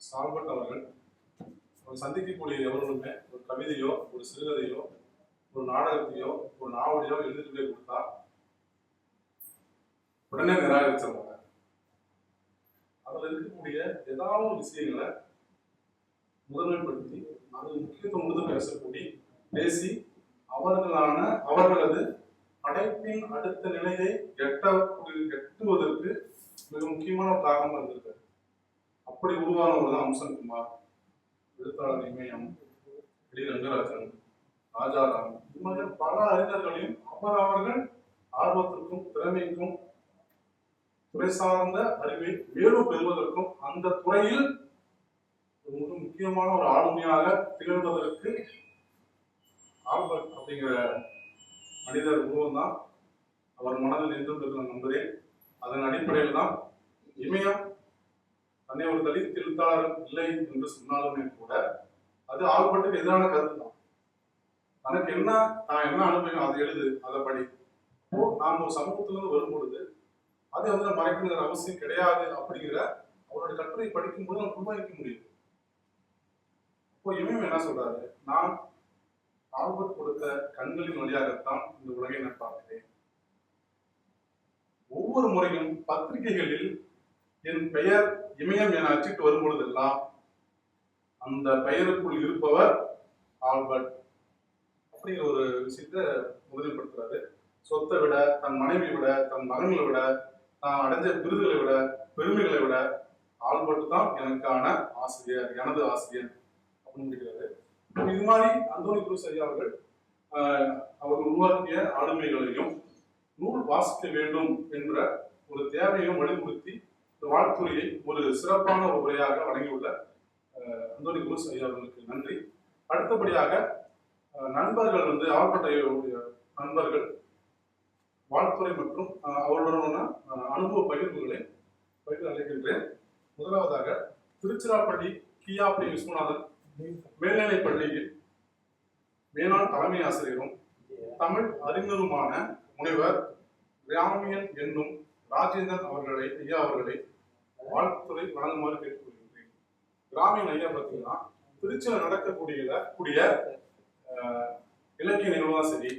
சால்பட் அவர்கள் அவர் சந்திக்கக்கூடிய எவர்களுமே ஒரு கவிதையோ ஒரு சிறுகதையோ ஒரு நாடகத்தையோ ஒரு நாவலையோ எழுதிட்டு போய் கொடுத்தா உடனே நிராகரிச்சிருவாங்க. அதுல இருக்கக்கூடிய ஏதாவது விஷயங்களை முதன்மைப்படுத்தி அது முக்கியத்துவம் கொடுத்து பேசக்கூடிய பேசி அவர்களான அவர்களது படைப்பின் அடுத்த நிலையை எட்ட எட்டுவதற்கு மிக முக்கியமான ஒரு காரணமா அப்படி உருவானவர் தான் அம்சன்குமார் எழுத்தாளர் இமயம் டி ரங்கராஜன் ராஜாராம். இது மாதிரி பல அறிஞர்களையும் அவர் அவர்கள் ஆர்வத்திற்கும் திறமைக்கும் துறை சார்ந்த அறிவை மேலும் பெறுவதற்கும் அந்த துறையில் ஒரு மிக முக்கியமான ஒரு ஆளுமையாக திகழ்வதற்கு ஆல்பர்ட் அப்படிங்கிற மனிதர் உருவம் தான் அவர் மனதில் இருந்து நம்புகிறேன். அதன் அடிப்படையில் தான் இமயம் தன்னை ஒரு தலித் எழுத்தாளர் இல்லை என்று சொன்னாலுமே கூட அது ஆல்பர்ட்டுக்கு எதிரான கருத்து தான் தனக்கு என்ன நான் என்ன அனுபவம் அதை எழுது அதை படி. நாம் ஒரு சமூகத்திலிருந்து வரும்பொழுது அதை வந்து நம்ம மறைக்கணுங்கிற அவசியம் கிடையாது அப்படிங்கிற அவருடைய கட்டுரை படிக்கும்போது நம்ம உருவாக்க முடியுது இப்போ இமயம் என்ன சொல்றாரு? நான் ஆல்பர்ட் கொடுத்த கண்களின் வழியாகத்தான் இந்த உலகை நான் பார்க்கிறேன். ஒவ்வொரு முறையும் பத்திரிகைகளில் என் பெயர் இமயம் என அச்சிட்டு வரும் பொழுதெல்லாம் அந்த பெயருக்குள் இருப்பவர் ஆல்பர்ட். அப்படிங்கிற ஒரு விஷயத்த உறுதிப்படுத்துறாரு சொத்தை விட தன் மனைவி விட தன் மகன்களை விட நான் அடைஞ்ச விருதுகளை விட பெருமைகளை விட ஆல்பர்ட் தான் எனக்கான ஆசிரியர் எனது ஆசிரியர் அப்படின்னு முடிக்கிறாரு. இது மாதிரி அந்தோனி குருஸ் ஐயா அவர்கள் அவர்கள் உருவாக்கிய ஆளுமைகளையும் நூல் வாசிக்க வேண்டும் என்ற ஒரு தேவையும் வலியுறுத்தி இந்த வாழ்த்துறையை ஒரு சிறப்பான ஒரு உரையாக வழங்கியுள்ள அந்தோனி குருஸ் ஐயா அவர்களுக்கு நன்றி. அடுத்தபடியாக நண்பர்கள் வந்து ஆழ்பட்டையுடைய நண்பர்கள் வாழ்த்துறை மற்றும் ஆஹ், அவர்களுடனான அனுபவ பகிர்வுகளை பகிர்ந்து அழைக்கின்றேன் முதலாவதாக திருச்சிராப்பள்ளி கியாபி விஸ்வநாதன் மேல்நிலை பள்ளியில் மேலாண் தலைமை ஆசிரியரும் தமிழ் அறிஞருமான முனைவர் கிராமியன் என்னும் ராஜேந்திரன் அவர்களை ஐயா அவர்களை வாழ்த்துறை வழங்குமாறு கேட்டுக்கொள்கின்றேன். கிராமியன் ஐயா பார்த்தீங்கன்னா திருச்சியில் நடக்கக்கூடிய கூடிய இலக்கிய நிகழ்வுதான் சரி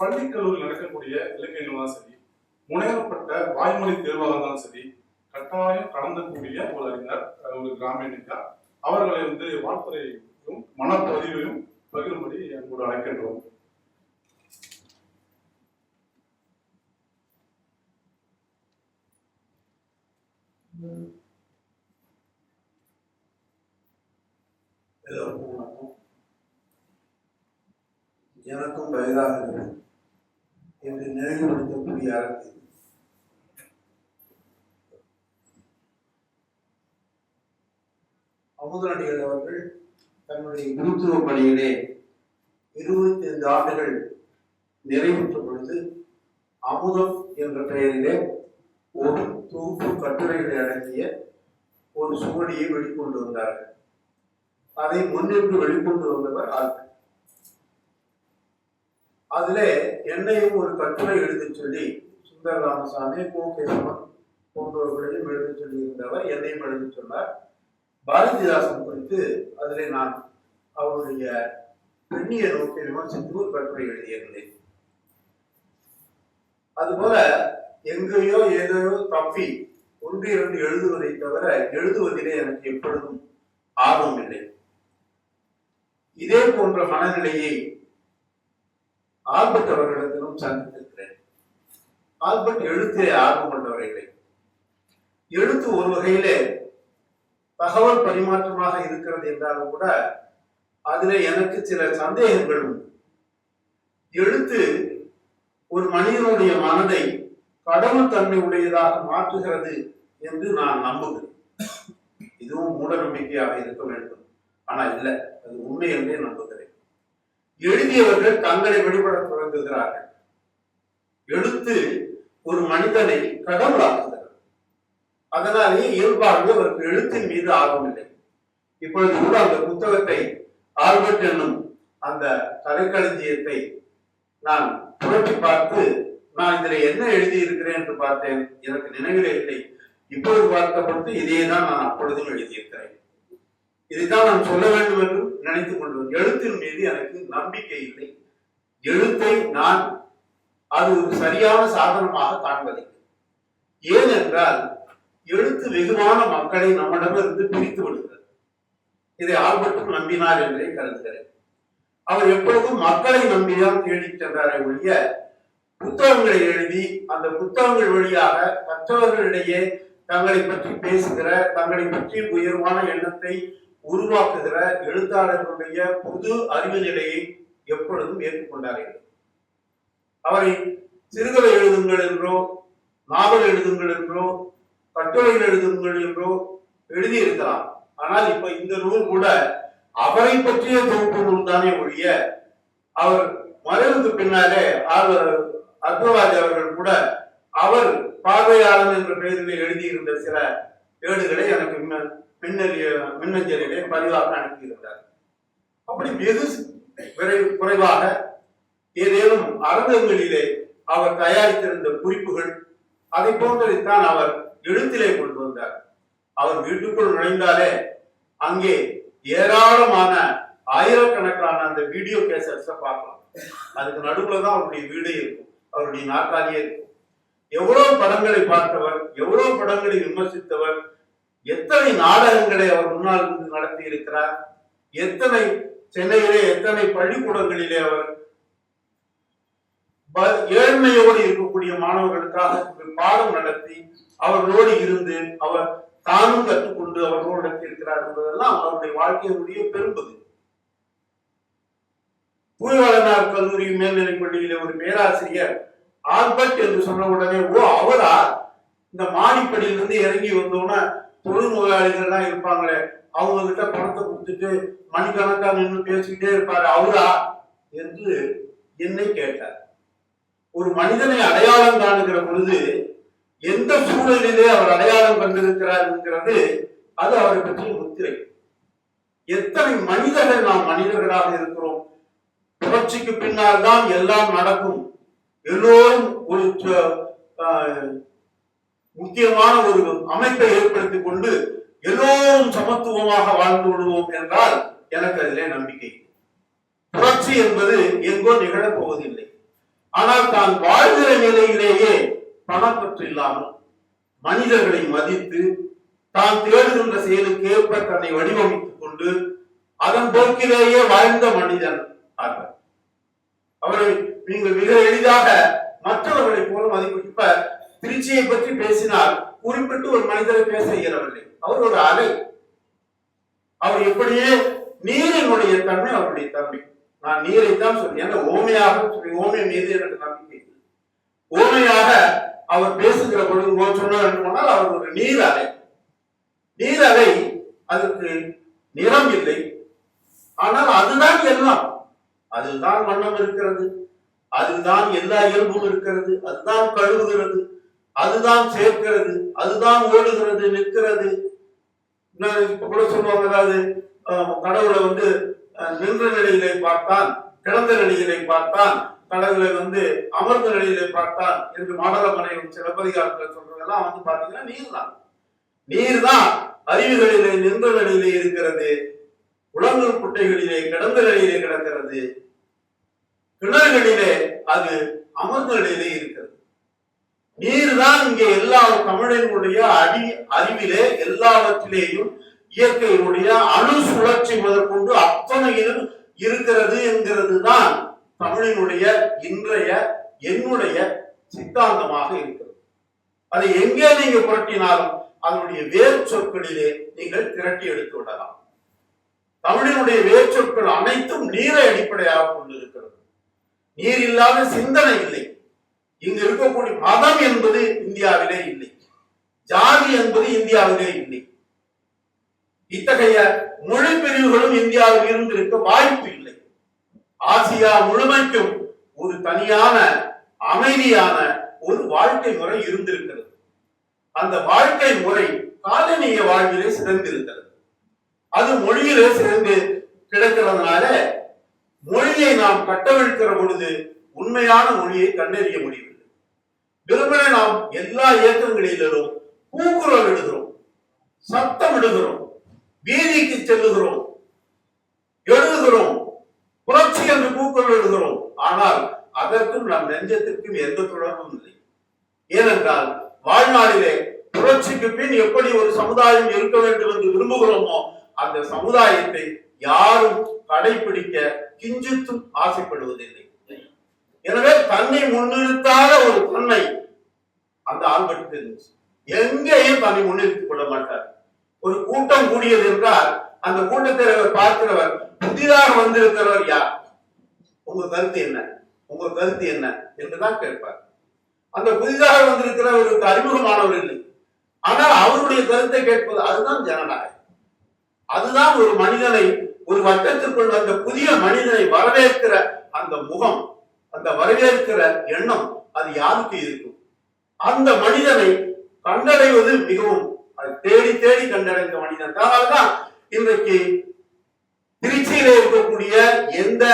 பள்ளி கல்லூரி நடக்கக்கூடிய இலக்கிய நிகழ்வுதான் சரி முனைவப்பட்ட வாய்மொழி தேர்வாக இருந்தாலும் சரி கட்டாயம் கலந்தக்கூடிய ஒரு அறிஞர் ஒரு கிராமியன் ஐயா. அவர்களை வந்து வாழ்த்துறையும் மனப்பதிவையும் பகிரும்படி அன்போடு அழைக்கின்றோம். எல்லோருக்கும் வணக்கம் எனக்கும் வயதாகிறது என்று நினைவுபடுத்தக்கூடிய அரங்கு இது. அமுதனடிகள் அவர்கள் தன்னுடைய குருத்துவ பணியிலே இருபத்தி ஐந்து ஆண்டுகள் நிறைவுற்ற பொழுது அமுதம் என்ற பெயரிலே ஒரு தொகுப்பு கட்டுரைகளை அடங்கிய ஒரு சுவடியை வெளிக்கொண்டு வந்தார்கள். அதை முன்னின்று வெளிக்கொண்டு வந்தவர் ஆல்பர்ட் அதுல என்னையும் ஒரு கட்டுரை எழுத சொல்லி சுந்தர ராமசாமி கோகேசவன் போன்றவர்களையும் எழுத சொல்லி இருந்தவர் என்னையும் எழுத சொன்னார். பாரதிதாசன் குறித்து அதிலே நான் அவருடைய பெண்ணிய நோக்கி விமர்சித்து ஒரு கட்டுரை எழுதியிருந்தேன். அதுபோல எங்கேயோ ஏதோ தப்பி ஒன்று இரண்டு எழுதுவதை தவிர எழுதுவதிலே எனக்கு எப்பொழுதும் ஆர்வம் இல்லை. இதே போன்ற மனநிலையை ஆல்பர்ட் அவர்களிடத்திலும் சந்தித்திருக்கிறேன். ஆல்பர்ட் எழுத்திலே ஆர்வம் கொண்டவர்களே எழுத்து ஒரு வகையிலே தகவல் பரிமாற்றமாக இருக்கிறது என்றாலும் கூட அதுல எனக்கு சில சந்தேகங்கள் எழுத்து ஒரு மனிதனுடைய மனதை கடவுள் தன்மை உடையதாக மாற்றுகிறது என்று நான் நம்புகிறேன். இதுவும் மூட நம்பிக்கையாக இருக்க வேண்டும். ஆனா இல்லை அது உண்மை என்றே நம்புகிறேன். எழுதியவர்கள் தங்களை வெளிப்பட தொடங்குகிறார்கள். எழுத்து ஒரு மனிதனை கடவுளாக்குகிறது. அதனாலேயே இயல்பாகவே அவருக்கு எழுத்தின் மீது ஆர்வம் இல்லை. இப்பொழுது கூட அந்த புத்தகத்தை ஆல்பர்ட் என்னும் அந்த கலைக்களஞ்சியத்தை நான் புரட்டி பார்த்து நான் இதுல என்ன எழுதி இருக்கிறேன் என்று பார்த்தேன். எனக்கு நினைவிலே இல்லை. இப்பொழுது பார்க்கப்பட்டு இதையே தான் நான் அப்பொழுதும் எழுதியிருக்கிறேன். இதைத்தான் நான் சொல்ல வேண்டும் என்று நினைத்துக் கொள்வேன். எழுத்தின் மீது எனக்கு நம்பிக்கை இல்லை. எழுத்தை நான் அது ஒரு சரியான சாதனமாக காண்பதில்லை. ஏனென்றால் எழுத்து வெகுவான மக்களை நம்மிடமிருந்து பிரித்து விடுகிறது. இதை ஆல்பர்ட்டும் நம்பினார் என்றே கருதுகிறேன். அவர் எப்பொழுதும் மக்களை நம்பிதான் தேடிச் சென்றாரே ஒழிய புத்தகங்களை எழுதி அந்த புத்தகங்கள் வழியாக மற்றவர்களிடையே தங்களை பற்றி பேசுகிற தங்களை பற்றி உயர்வான எண்ணத்தை உருவாக்குகிற எழுத்தாளர்களுடைய புது அறிவு நிலையை எப்பொழுதும் ஏற்றுக்கொண்டார்கள். அவரை சிறுகதை எழுதுங்கள் என்றோ நாவல் எழுதுங்கள் என்றோ கட்டுரை எழுதுங்கள் என்றோ எழுதியிருக்கலாம். ஆனால் இப்ப இந்த நூல் கூட அவரை பற்றிய தொகுப்பு நூல் தானே ஒழிய அவர் மறைவுக்கு பின்னாலே அவர் அத்வராஜ் அவர்கள் கூட அவர் பார்வையாளர் என்ற பெயரில் எழுதியிருந்த சில ஏடுகளை எனக்கு மின்ன- மின்னஞ்சலிலே பதிவாக அனுப்பியிருந்தார். அப்படி வெகு விரை குறைவாக ஏதேனும் அரங்கங்களிலே அவர் தயாரித்திருந்த குறிப்புகள் அதை போன்றதைத்தான் அவர் எழுத்திலே கொண்டு வந்தார். அவர் வீட்டுக்குள் நுழைந்தாலே அங்கே ஏராளமான ஆயிரக்கணக்கான அந்த வீடியோ கேசட்ஸை பார்க்கலாம். அதுக்கு நடுவுல தான் அவருடைய வீடே இருக்கும். அவருடைய நாற்காலியே எவ்வளவு படங்களை பார்த்தவர் எவ்வளவு படங்களை விமர்சித்தவர் எத்தனை நாடகங்களை அவர் முன்னால் இருந்து நடத்தி இருக்கிறார் எத்தனை சென்னையிலே எத்தனை பள்ளிக்கூடங்களிலே அவர் ப- ஏழ்மையோடு இருக்கக்கூடிய மாணவர்களுக்காக ஒரு பாடம் நடத்தி அவர்களோடு இருந்து அவர் தானும் கற்றுக்கொண்டு அவர்களோடு நடத்தியிருக்கிறார் என்பதெல்லாம் அவருடைய வாழ்க்கையினுடைய பெரும்பகுதி. பூய்வாளனார் கல்லூரி மேல்நிலைப் பள்ளியில ஒரு பேராசிரியர் ஆல்பர்ட் என்று சொன்ன உடனே ஓ அவரா? இந்த மாடிப்படியிலிருந்து இறங்கி வந்தோன்னா தொழில் நோயாளிகள்லாம் இருப்பாங்களே அவங்க கிட்ட பணத்தை கொடுத்துட்டு மணிக்கணக்கா நின்று பேசிக்கிட்டே இருப்பாரு. அவரா? என்று என்னை கேட்டார். ஒரு மனிதனை அடையாளம் காணுகிற பொழுது எந்த சூழலிலே அவர் அடையாளம் கண்டிருக்கிறார் என்கிறது அது அவரை பற்றிய முத்திரை. எத்தனை மனிதர்கள் நாம் மனிதர்களாக இருக்கிறோம்? புரட்சிக்கு பின்னால் தான் எல்லாம் நடக்கும். எல்லோரும் ஒரு முக்கியமான ஒரு அமைப்பை ஏற்படுத்திக் கொண்டு எல்லோரும் சமத்துவமாக வாழ்ந்து விடுவோம் என்றால் எனக்கு அதிலே நம்பிக்கை. புரட்சி என்பது எங்கோ நிகழப் போவதில்லை. ஆனால் தான் வாழ்கிற நிலையிலேயே பணப்பற்று இல்லாமல் மனிதர்களை மதித்து தான் தேடுகின்ற செயலுக்கு ஏற்ப தன்னை வடிவமைத்துக் கொண்டு அதன் போக்கிலேயே வாழ்ந்த மனிதன் ஆவார் அவரை நீங்கள் மிக எளிதாக மற்றவர்களை போல மதிப்பு இப்ப திருச்சியை பற்றி பேசினால் குறிப்பிட்டு ஒரு மனிதரை பேச இயலவில்லை. அவர் ஒரு அலை. அவர் எப்படியே நீரினுடைய தன்மை அவருடைய தன்மை. நான் நீரைத்தான் சொல்றேன் ஓமையாக சொல்லி ஓமை மீது எனக்கு நம்பிக்கை ஓமையாக அவர் பேசுகிற பொழுது சொன்னார் என்று சொன்னால் அவர் ஒரு நீர் அலை. நீர் அலை அதற்கு நிறம் இல்லை. ஆனால் அதுதான் எல்லாம். அதில்தான் வண்ணம் இருக்கிறது. அதில்தான் எல்லா இயல்பும் இருக்கிறது. அதுதான் கழுவுகிறது. அதுதான் சேர்க்கிறது. அதுதான் ஓடுகிறது நிற்கிறது. இப்ப கூட சொல்லுவாங்க அதாவது கடவுளை வந்து நின்ற நிலையிலே பார்த்தான் கிடந்த நிலையிலே பார்த்தான் கடவுளை வந்து அமர்ந்த நிலையிலே பார்த்தான் என்று மாடலமனையும் சிலப்பதிகாரத்தில் சொல்றதெல்லாம் வந்து பாத்தீங்கன்னா நீர் தான் நீர் தான் அருவிகளிலே நின்ற நிலையிலே இருக்கிறது. குளங்கள் குட்டைகளிலே கிடந்த நிலையிலே கிடக்கிறது. கிணறுகளிலே அது அமர்ந்த நிலையிலே இருக்கிறது. நீர் தான் இங்கே எல்லா தமிழனுடைய அடி அறிவிலே எல்லாவற்றிலேயும் இயற்கையினுடைய அணு சுழற்சி முதற்கொண்டு அத்தனையிலும் இருக்கிறது என்கிறது தான் தமிழினுடைய இன்றைய என்னுடைய சித்தாந்தமாக இருக்கிறது. அதை எங்கே நீங்க புரட்டினாலும் அதனுடைய வேர் சொற்களிலே நீங்கள் திரட்டி எடுத்து விடலாம். தமிழினுடைய வேர்ச்சொற்கள் அனைத்தும் நீரை அடிப்படையாக கொண்டிருக்கிறது. நீர் இல்லாத சிந்தனை இல்லை. இங்கு இருக்கக்கூடிய மதம் என்பது இந்தியாவிலே இல்லை. ஜாதி என்பது இந்தியாவிலே இல்லை. இத்தகைய மொழி பிரிவுகளும் இந்தியாவில் இருந்திருக்க வாய்ப்பு இல்லை. ஆசியா முழுமைக்கும் ஒரு தனியான அமைதியான ஒரு வாழ்க்கை முறை இருந்திருக்கிறது. அந்த வாழ்க்கை முறை காலனிய வாழ்விலே சிறந்திருக்கிறது அது மொழியிலே சிறந்து கிடக்கிறதுனால மொழியை நாம் கட்டவிழ்க்கிற பொழுது உண்மையான மொழியை கண்டறிய முடியவில்லை. வெறுமனே நாம் எல்லா இயக்கங்களிலும் கூக்குரல் எழுதுகிறோம் சத்தம் எழுதுகிறோம் வீதிக்கு செல்லுகிறோம் எழுதுகிறோம் புரட்சி என்று கூக்குரல் எழுதுகிறோம் ஆனால் அதற்கும் நம் நெஞ்சத்திற்கும் எந்த தொடர்பும் இல்லை. ஏனென்றால் வாழ்நாளிலே புரட்சிக்கு பின் எப்படி ஒரு சமுதாயம் இருக்க வேண்டும் என்று விரும்புகிறோமோ அந்த சமுதாயத்தை யாரும் கடைபிடிக்க கிஞ்சித்தும் ஆசைப்படுவதில்லை. எனவே தன்னை முன்னிறுத்தாத ஒரு தன்மை அந்த ஆல்பர்ட் இருந்துச்சு எங்கேயும் தன்னை முன்னிறுத்திக் கொள்ள மாட்டார். ஒரு கூட்டம் கூடியது என்றால் அந்த கூட்டத்தில் பார்க்கிறவர் புதிதாக வந்திருக்கிறவர் யார்? உங்க கருத்து என்ன? உங்க கருத்து என்ன? என்றுதான் கேட்பார். அந்த புதிதாக வந்திருக்கிறவருக்கு அறிமுகமானவர் இல்லை. ஆனால் அவருடைய கருத்தை கேட்பது அதுதான் ஜனநாயகம். அதுதான் ஒரு மனிதனை ஒரு வட்டத்திற்குள் அந்த புதிய மனிதனை வரவேற்கிற அந்த முகம் அந்த வரவேற்கிற எண்ணம் அது யாருக்கு இருக்கும்? அந்த மனிதனை கண்டடைவது மிகவும் அது தேடி தேடி கண்டடைந்த மனிதன். அதனால்தான் இன்றைக்கு திருச்சியில இருக்கக்கூடிய எந்த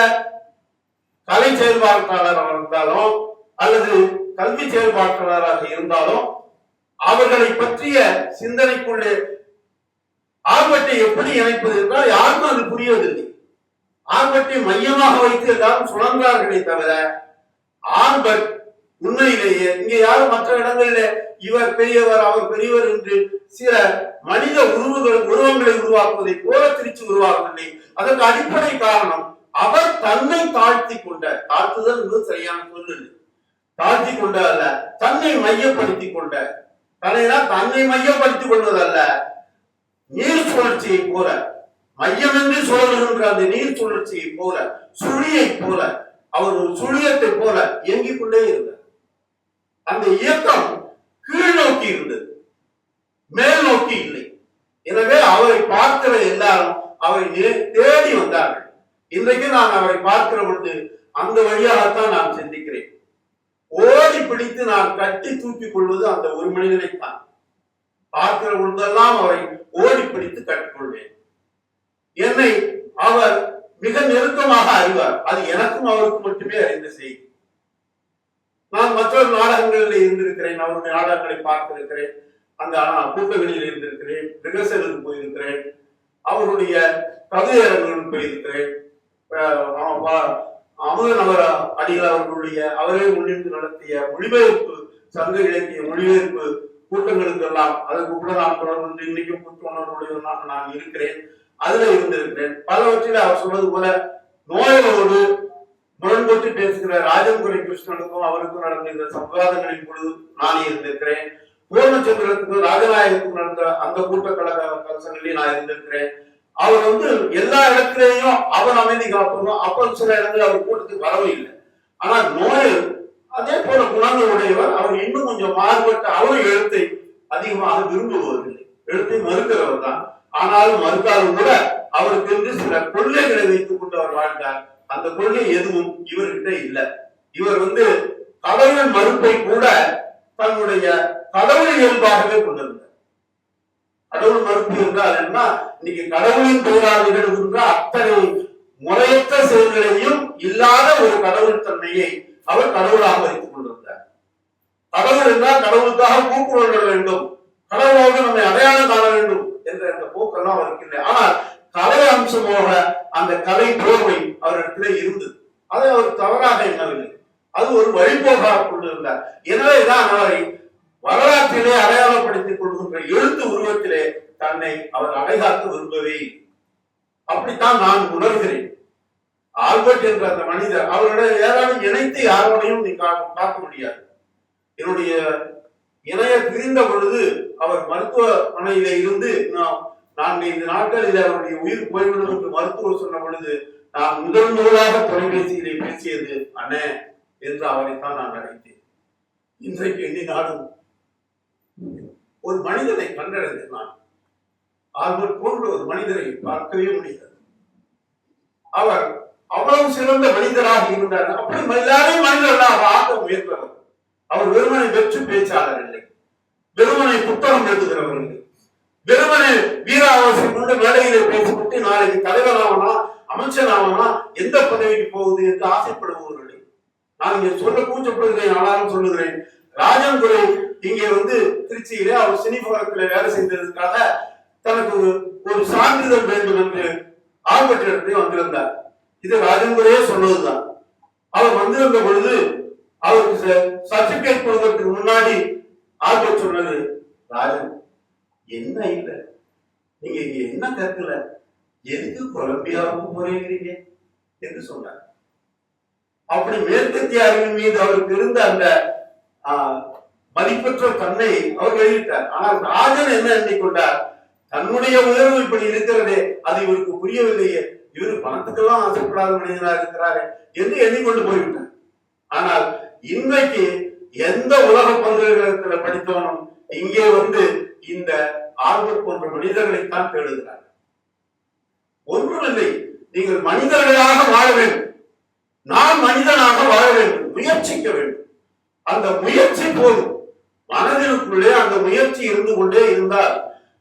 கலை செயல்பாட்டாளராக இருந்தாலும் அல்லது கல்வி செயல்பாட்டாளராக இருந்தாலும் அவர்களை பற்றிய சிந்தனைக்குள்ளே ஆர்வத்தை எப்படி இணைப்பது என்றால் யாருக்கும் அது புரியவதில்லை ஆர்வத்தை மையமாக வைத்து எல்லாரும் சுழன்றார்களே தவிர ஆர்பட் உண்மையிலேயே இங்கே யாரும் மற்ற இடங்களிலே இவர் பெரியவர் அவர் பெரியவர் என்று சில மனித உருவங்கள் உருவங்களை உருவாக்குவதை போல திருச்சி உருவாகவில்லை. அதற்கு அடிப்படை காரணம் அவர் தன்னை தாழ்த்தி கொண்ட தாழ்த்துதல் என்பது சரியான சொல்லு இல்லை தாழ்த்தி கொண்ட அல்ல தன்னை மையப்படுத்தி கொண்ட தன்னை தன்னை மையப்படுத்திக் கொள்வதல்ல நீர் சுழற்சியை போல மையமின்றி சுழல்கின்ற அந்த நீர் சுழற்சியை போல சுழியை போல அவர் ஒரு சுழியத்தை போல இயங்கிக் கொண்டே இருந்தார். அந்த இயக்கம் கீழ் நோக்கி இருந்தது மேல் நோக்கி இல்லை. எனவே அவரை பார்க்கிற எல்லாரும் அவரை தேடி வந்தார்கள். இன்றைக்கு நான் அவரை பார்க்கிற பொழுது அந்த வழியாகத்தான் நான் சிந்திக்கிறேன். ஓடி பிடித்து நான் கட்டி தூக்கிக் கொள்வது அந்த ஒரு மனிதனைத்தான். பார்க்கிற பொழுதெல்லாம் அவரை ஓடி பிடித்து கட்டிக்கொள்வேன் என்னை அவர் மிக நெருக்கமாக அறிவார். அது எனக்கும் அவருக்கும் மட்டுமே அறிந்த செய்தி. நான் மற்றொரு நாடகங்களில் இருந்திருக்கிறேன். அவருடைய நாடகங்களை பார்த்திருக்கிறேன். அந்த கூட்டங்களில் இருந்திருக்கிறேன். ரிகர்சலுக்கு போயிருக்கிறேன். அவருடைய கவிதையரங்களுக்கு போயிருக்கிறேன். அஹ் அவ- அடிகள் அவர்களுடைய அவரே முன்னின்று நடத்திய மொழிபெயர்ப்பு சங்க இலக்கிய மொழிபெயர்ப்பு கூட்டங்களுக்கு எல்லாம் அதற்கு கூட நான் தொடர்ந்து இன்னைக்கும் புத்துணர்வுடையவனாக நான் இருக்கிறேன். அதுல இருந்திருக்கிறேன். பலவற்றில் அவர் சொல்வது போல நோயோடு முரண்பட்டு பேசுகிற ராஜங்குறை கிருஷ்ணனுக்கும் அவருக்கும் நடந்த இந்த சம்பாதங்களின் பொழுது நானே இருந்திருக்கிறேன். பூர்ணச்சந்திரத்துக்கு ராஜநாயகத்துக்கு நடந்த அந்த கூட்ட கழக கலசங்களில் நான் இருந்திருக்கிறேன். அவர் வந்து எல்லா இடத்துலையும் அவன் அமைதி காப்பணும். அப்ப சில இடங்கள் அவர் கூட்டத்துக்கு வரவும் இல்லை. ஆனா நோய் அதே போல குணங்கள் உடையவர் அவர் இன்னும் கொஞ்சம் மாறுபட்ட அவர் எழுத்தை அதிகமாக விரும்புவதில்லை. எழுத்தை மறுக்கிறவர் தான். ஆனாலும் மறுத்தாலும் கூட அவருக்கு என்று சில கொள்கைகளை வைத்துக் கொண்டு அவர் வாழ்ந்தார். அந்த கொள்கை எதுவும் இவர்கிட்ட இல்ல. இவர் வந்து கடவுள் மறுப்பை கூட தன்னுடைய கடவுள் இயல்பாகவே கொண்டிருந்தார். கடவுள் மறுப்பு என்றால் என்ன? இன்னைக்கு கடவுளின் பெயரால் என்ற அத்தனை முறையற்ற செயல்களையும் இல்லாத ஒரு கடவுள் தன்மையை அவர் கடவுளாக வைத்துக் கொண்டிருந்தார் கடவுள் என்றால் கடவுளுக்காக கூக்குரல் வேண்டும். கடவுளோடு நம்மை அடையாளம் காண வேண்டும் என்ற அந்த போக்கெல்லாம் அவருக்கு இல்லை. ஆனால் கலை அம்சமாக அந்த கலை போர்வை அவரிடத்திலே இருந்தது அதை அவர் தவறாக எண்ணவில்லை. அது ஒரு வழிபோக்காக கொண்டிருந்தார். எனவேதான் அவரை வரலாற்றிலே அடையாளப்படுத்திக் கொள்கின்ற எழுத்து உருவத்திலே தன்னை அவர் அடைகாத்து விரும்பவே அப்படித்தான் நான் உணர்கிறேன். ஆல்பர்ட் என்ற அந்த மனிதர் அவருடைய ஏதாவது இணைத்து யாரோடையும் நீ கா- பார்க்க முடியாது. என்னுடைய இணைய பிரிந்த பொழுது அவர் மருத்துவமனையில இருந்து நான் நான்கைந்து நாட்களில் அவருடைய உயிர் போய்விடும் என்று மருத்துவர் சொன்ன பொழுது நான் முதல் முதலாக தொலைபேசியிலே பேசியது அண்ணே என்று அவரைத்தான் நான் அழைத்தேன். இன்றைக்கு எண்ணினாலும் ஒரு மனிதனை கண்டடைந்தேன் நான் ஆல்பர்ட் போன்ற ஒரு மனிதரை பார்க்கவே முடியாது. அவர் அவ்வளவு சிறந்த மனிதராக இருந்தார். அப்படி எல்லாரையும் மனிதர்களாக ஆக முயன்றவர். அவர் வெறுமனை வெற்று பேச்சாளர் இல்லை. வெறுமனை புத்தகம் எழுதுகிறவர் இல்லை. வெறுமனை வீராவாசி கொண்டு மேடையிலே பேசிவிட்டு நாளைக்கு தலைவர் ஆவனா அமைச்சர் அமைச்சராகனா எந்த பதவிக்கு போகுது என்று ஆசைப்படுபவர்கள் நான் இங்கே சொல்ல கூச்சப்படுகிறேன் ஆனாலும் சொல்லுகிறேன். ராஜன்துறை இங்கே வந்து திருச்சியிலே அவர் சினிபுரத்தில் வேலை செய்ததற்காக தனக்கு ஒரு சான்றிதழ் வேண்டும் என்று ஆல்பர்ட் வந்திருந்தார். இது ராஜேந்திரே சொன்னதுதான். அவர் வந்திருந்த பொழுது அவருக்கு சர்டிபிகேட் கொடுக்கறதுக்கு முன்னாடி ஆல்பர்ட் சொன்னது ராஜன் என்ன இல்ல? நீங்க இங்க என்ன கற்கல? எதுக்கு கொலம்பியாவுக்கு போறீங்க என்று சொன்னார். அப்படி மேற்கத்திய அறிவின் மீது அவருக்கு இருந்த அந்த மதிப்பற்ற தன்மை அவர் வெளியிட்டார். ஆனால் ராஜன் என்ன எண்ணிக்கொண்டார்? தன்னுடைய உயர்வு இப்படி இருக்கிறதே அது இவருக்கு புரியவில்லையே. இவர் பணத்துக்கெல்லாம் ஆசைப்படாத மனிதனா இருக்கிறாரே என்று எண்ணிக்கொண்டு போய்விட்டார். ஆனால் இன்றைக்கு எந்த உலக பல்கலைக்கழகத்துல படித்தவனும் இங்கே வந்து இந்த ஆல்பர்ட் போன்ற மனிதர்களைத்தான் தேடுகிறார் ஒன்றுமில்லை நீங்கள் மனிதர்களாக வாழ வேண்டும். நான் மனிதனாக வாழ வேண்டும் முயற்சிக்க வேண்டும். அந்த முயற்சி போதும். மனதிற்குள்ளே அந்த முயற்சி இருந்து கொண்டே இருந்தால்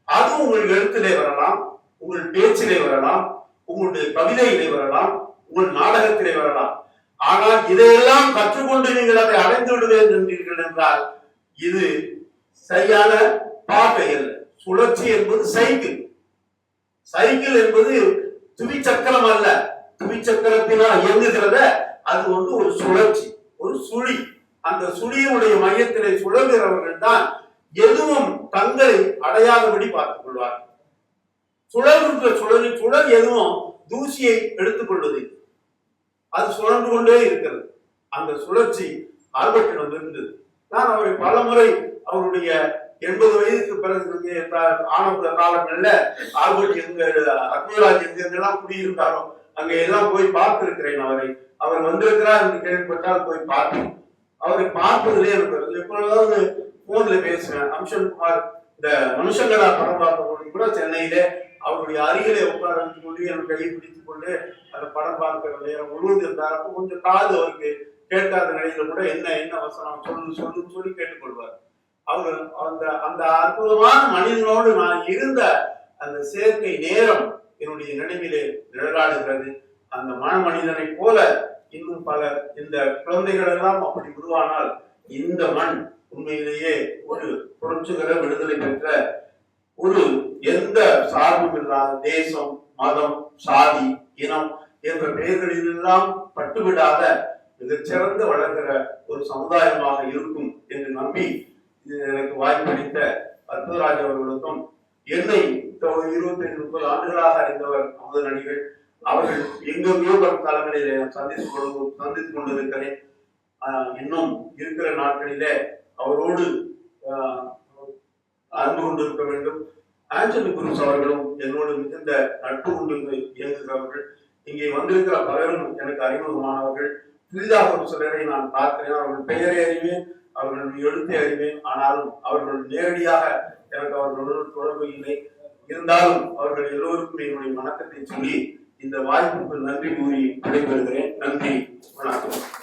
அது உங்கள் எழுத்திலே வரலாம் உங்கள் பேச்சிலே வரலாம் உங்களுடைய கவிதையிலே வரலாம் உங்கள் நாடகத்திலே வரலாம். ஆனால் இதையெல்லாம் கற்றுக்கொண்டு நீங்கள் அதை அடைந்து விடுவேன் என்றீர்கள் என்றால் இது சரியான பாட்டை அல்ல. சுழற்சி என்பது சைக்கிள். சைக்கிள் என்பது துவிச்சக்கரம் அல்ல. துவிச்சக்கரத்தினால் இயங்குகிறத அது வந்து ஒரு சுழற்சி ஒரு சுழி. அந்த சுழியினுடைய மையத்திலே சுழல்கிறவர்கள் தான் எதுவும் தங்களை அடையாதபடி பார்த்துக் கொள்வார்கள். சுழல் சுழல் சுழல் எதுவும் தூசியை எடுத்துக்கொள்வது அது சுழன்று கொண்டே இருக்கிறது. அந்த சுழற்சி ஆல்பர்ட்டிடம் இருந்தது. நான் அவரை பல முறை அவருடைய எண்பது வயதுக்கு பிறகு ஆன காலங்கள்ல ஆல்பர்ட் எங்க அக்பராஜ் எங்க எங்கெல்லாம் குடியிருந்தாரோ அங்க எல்லாம் போய் பார்த்திருக்கிறேன் அவரை. அவர் வந்திருக்கிறார் என்று கேள்விப்பட்டால் போய் பார்த்தோம் அவரை பார்ப்பதிலே எனக்கு எப்பொழுதாவது போன்ல பேசுவேன். அம்சன் குமார் இந்த மனுஷங்களா படம் பார்த்த போது கூட சென்னையிலே அவருடைய அருகிலே உட்கார கொண்டு என் கையை பிடித்துக் கொண்டு அந்த படம் பார்க்கிற நேரம் முழுவதும் இருந்தார் அப்போ கொஞ்சம் காது அவருக்கு கேட்காத நிலையில கூட என்ன என்ன வசனம் சொல்லு சொல்லுன்னு சொல்லி கேட்டுக்கொள்வார். அவர் அந்த அந்த அற்புதமான மனிதனோடு நான் இருந்த அந்த சேர்க்கை நேரம் என்னுடைய நினைவிலே நிழலாடுகிறது. அந்த மனமனிதனை போல இன்னும் பல இந்த குழந்தைகள் எல்லாம் அப்படி உருவானால் இந்த மண் உண்மையிலேயே ஒரு புரட்சிகர விடுதலை பெற்ற ஒரு எந்த சார்பும் இல்லாத தேசம் மதம் சாதி இனம் என்ற பெயர்களிலெல்லாம் பட்டுவிடாத மிகச்சிறந்து வளர்கிற ஒரு சமுதாயமாக இருக்கும் என்று நம்பி எனக்கு வாய்ப்பளித்த அற்புதராஜ் அவர்களுக்கும் என்னை இருபத்தி ஐந்து முப்பது ஆண்டுகளாக அறிந்தவர் அமுத நடிகள் அவர்கள் எங்கெங்கோ பல தளங்களிலே நான் சந்தித்துக் கொண்டு சந்தித்துக் கொண்டிருக்கிறேன். ஆஹ் இன்னும் இருக்கிற நாட்களிலே அவரோடு ஆஹ் அன்பு கொண்டிருக்க வேண்டும். ஆஞ்சலி குருஸ் அவர்களும் என்னோடு மிகுந்த நட்பு கொண்டு இயங்குகிறவர்கள். இங்கே வந்திருக்கிற பலரும் எனக்கு அறிமுகமானவர்கள். புதிதாக ஒரு சிலரை நான் பார்க்கிறேன் அவர்கள் பெயரை அறிவேன் அவர்களுடைய எழுத்தை அறிவேன். ஆனாலும் அவர்கள் நேரடியாக எனக்கு அவர்களுடன் தொடர்பு இல்லை. இருந்தாலும் அவர்கள் எல்லோருக்கும் என்னுடைய வணக்கத்தை சொல்லி இந்த வாய்ப்புக்கு நன்றி கூறி விடைபெறுகிறேன். நன்றி. வணக்கம்.